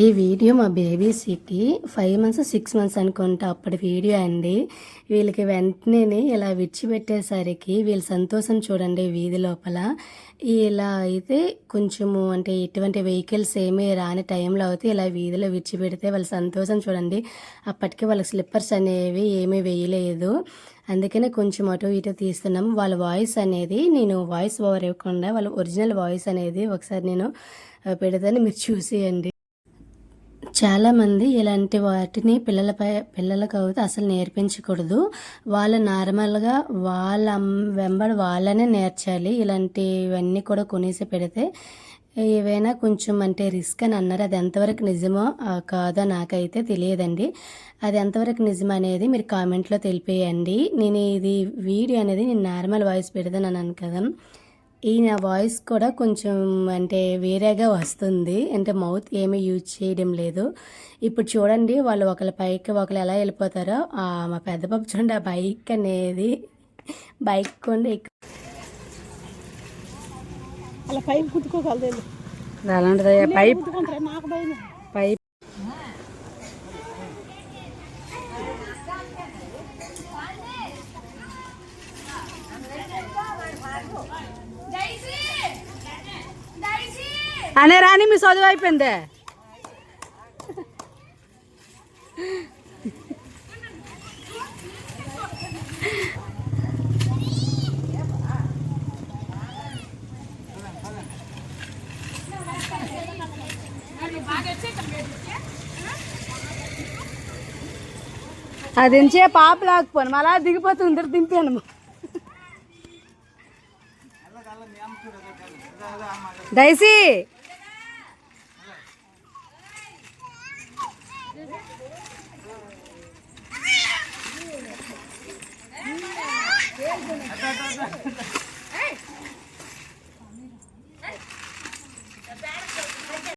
ఈ వీడియో మా బేబీస్కి ఫైవ్ మంత్స్ సిక్స్ మంత్స్ అనుకుంటా అప్పటి వీడియో అండి. వీళ్ళకి వెంటనే ఇలా విడిచిపెట్టేసరికి వీళ్ళ సంతోషం చూడండి వీధి లోపల. ఇలా అయితే కొంచెము అంటే ఎటువంటి వెహికల్స్ ఏమీ రాని టైంలో అయితే ఇలా వీధిలో విడిచిపెడితే వాళ్ళ సంతోషం చూడండి. అప్పటికి వాళ్ళకి స్లిప్పర్స్ అనేవి ఏమీ వేయలేదు. అందుకనే కొంచెం అటు ఇటు తీస్తున్నాం. వాళ్ళ వాయిస్ అనేది నేను వాయిస్ ఓవర్ ఇవ్వకుండా వాళ్ళ ఒరిజినల్ వాయిస్ అనేది ఒకసారి నేను పెడతాను. మీరు చూసేయండి. చాలామంది ఇలాంటి వాటిని పిల్లలపై పిల్లలకు అయితే అసలు నేర్పించకూడదు. వాళ్ళు నార్మల్గా వాళ్ళ వెంబడి వాళ్ళనే నేర్చాలి. ఇలాంటివన్నీ కూడా కొనేసి పెడితే ఏవైనా కొంచెం అంటే రిస్క్ అని అన్నారు. అది ఎంతవరకు నిజమో కాదో నాకైతే తెలియదండి. అది ఎంతవరకు నిజం అనేది మీరు కామెంట్లో తెలిపేయండి. నేను ఇది వీడియో అనేది నేను నార్మల్ వాయిస్ పెడతాను అన్నాను కదా. ఈ నా వాయిస్ కూడా కొంచెం అంటే వేరేగా వస్తుంది. అంటే మౌత్ ఏమీ యూజ్ చేయడం లేదు. ఇప్పుడు చూడండి వాళ్ళు ఒకళ్ళ పైకి ఒకళ్ళు ఎలా వెళ్ళిపోతారో ఆ మా పెద్ద పాప చూడండి ఆ బైక్ అనేది బైక్ కొండ అలా పైపు. కుట్టుకోగలదు అలాంటిది పైప్ పైప్. అనే రాని మీ చదువు అయిపోయిందే? అది దించే పాప లేకపోను మళ్ళా దిగిపోతుంది ఇద్దరు దింపాను. డైసీ